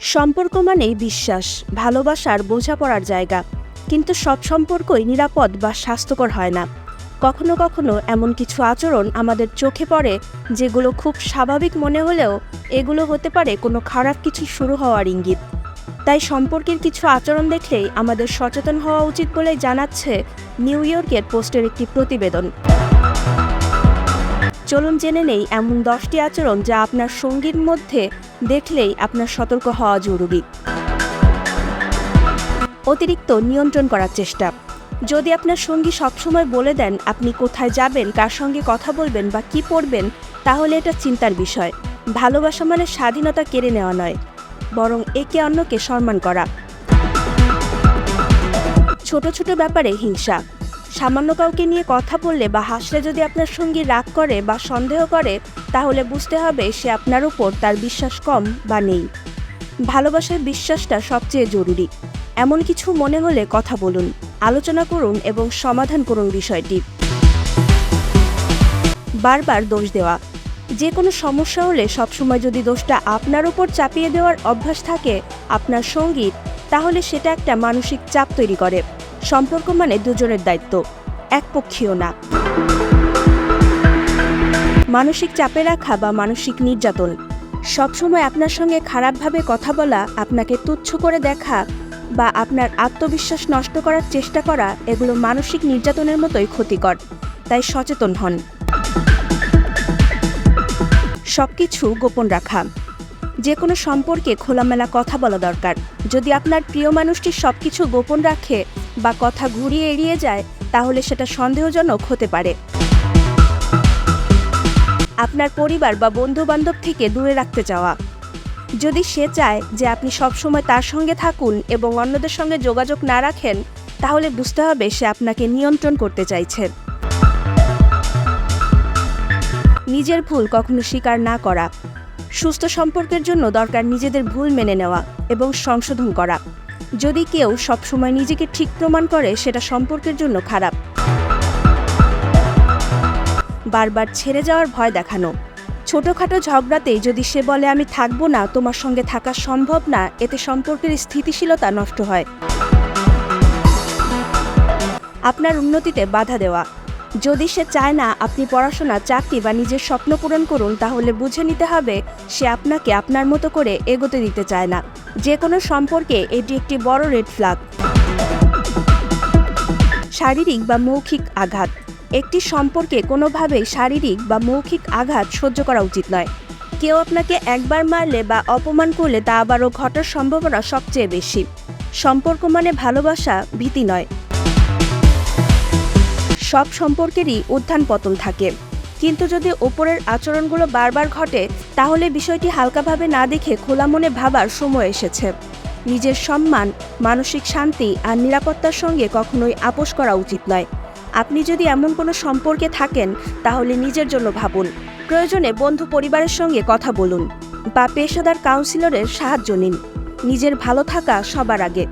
সম্পর্ক মানেই বিশ্বাস ভালোবাসার বোঝাপড়ার জায়গা। কিন্তু সব সম্পর্কই নিরাপদ বা স্বাস্থ্যকর হয় না। কখনো কখনো এমন কিছু আচরণ আমাদের চোখে পড়ে, যেগুলো খুব স্বাভাবিক মনে হলেও এগুলো হতে পারে কোনো খারাপ কিছু শুরু হওয়ার ইঙ্গিত। তাই সম্পর্কের কিছু আচরণ দেখলেই আমাদের সচেতন হওয়া উচিত বলেই জানাচ্ছে নিউ ইয়র্কের পোস্টের একটি প্রতিবেদন। চলুন জেনে নেই এমন দশটি আচরণ যা আপনার সঙ্গীর মধ্যে দেখলেই আপনার সতর্ক হওয়া জরুরি। অতিরিক্ত নিয়ন্ত্রণ করার চেষ্টা। যদি আপনার সঙ্গী সবসময় বলে দেন আপনি কোথায় যাবেন, কার সঙ্গে কথা বলবেন বা কি পড়বেন, তাহলে এটা চিন্তার বিষয়। ভালোবাসা মানে স্বাধীনতা কেড়ে নেওয়া নয়, বরং একে অন্যকে সম্মান করা। ছোট ছোট ব্যাপারে হিংসা। সামান্য কাউকে নিয়ে কথা বললে বা হাসলে যদি আপনার সঙ্গী রাগ করে বা সন্দেহ করে, তাহলে বুঝতে হবে সে আপনার উপর তার বিশ্বাস কম বা নেই। ভালোবাসার বিশ্বাসটা সবচেয়ে জরুরি। এমন কিছু মনে হলে কথা বলুন, আলোচনা করুন এবং সমাধান করুন বিষয়টি। বারবার দোষ দেওয়া। যে কোনো সমস্যা হলে সবসময় যদি দোষটা আপনার উপর চাপিয়ে দেওয়ার অভ্যাস থাকে আপনার সংগীত তাহলে সেটা একটা মানসিক চাপ তৈরি করে। সম্পর্ক মানে দুজনের দায়িত্ব, একপক্ষীয় না। মানসিক চাপে রাখা বা মানসিক নির্যাতন। সবসময় আপনার সঙ্গে খারাপভাবে কথা বলা, আপনাকে তুচ্ছ করে দেখা বা আপনার আত্মবিশ্বাস নষ্ট করার চেষ্টা করা, এগুলো মানসিক নির্যাতনের মতোই ক্ষতিকর, তাই সচেতন হন। সবকিছু গোপন রাখা। যে কোনো সম্পর্কে খোলামেলা কথা বলা দরকার। যদি আপনার প্রিয় মানুষটি সব কিছু গোপন রাখে বা কথা ঘুরিয়ে এড়িয়ে যায়, তাহলে সেটা সন্দেহজনক হতে পারে। আপনার পরিবার বা বন্ধু বান্ধব থেকে দূরে রাখতে চাওয়া। যদি সে চায় যে আপনি সবসময় তার সঙ্গে থাকুন এবং অন্যদের সঙ্গে যোগাযোগ না রাখেন, তাহলে বুঝতে হবে সে আপনাকে নিয়ন্ত্রণ করতে চাইছে। নিজের ভুল কখনো স্বীকার না করা। সুস্থ সম্পর্কের জন্য দরকার নিজেদের ভুল মেনে নেওয়া এবং সংশোধন করা। যদি কেউ সবসময় নিজেকে ঠিক প্রমাণ করে, সেটা সম্পর্কের জন্য খারাপ। বারবার ছেড়ে যাওয়ার ভয় দেখানো। ছোটোখাটো ঝগড়াতেই যদি সে বলে, আমি থাকব না, তোমার সঙ্গে থাকা সম্ভব না, এতে সম্পর্কের স্থিতিশীলতা নষ্ট হয়। আপনার উন্নতিতে বাধা দেওয়া। যদি সে চায় না আপনি পড়াশোনা, চাকরি বা নিজের স্বপ্ন পূরণ করুন, তাহলে বুঝে নিতে হবে সে আপনাকে আপনার মতো করে এগোতে দিতে চায় না। যে কোনো সম্পর্কে এটি একটি বড় রেড ফ্ল্যাগ শারীরিক বা মৌখিক আঘাত। একটি সম্পর্কে কোনোভাবেই শারীরিক বা মৌখিক আঘাত সহ্য করা উচিত নয়। কেউ আপনাকে একবার মারলে বা অপমান করলে তা আবারও ঘটার সম্ভাবনা সবচেয়ে বেশি। সম্পর্ক মানে ভালোবাসা, ভীতি নয়। সব সম্পর্কেরই উত্থান পতন থাকে। কিন্তু যদি ওপরের আচরণগুলো বারবার ঘটে, তাহলে বিষয়টি হালকাভাবে না দেখে খোলা মনে ভাবার সময় এসেছে। নিজের সম্মান, মানসিক শান্তি আর নিরাপত্তার সঙ্গে কখনোই আপোষ করা উচিত নয়। আপনি যদি এমন কোনো সম্পর্কে থাকেন, তাহলে নিজের জন্য ভাবুন। প্রয়োজনে বন্ধু পরিবারের সঙ্গে কথা বলুন বা পেশাদার কাউন্সিলরের সাহায্য নিন। নিজের ভালো থাকা সবার আগে।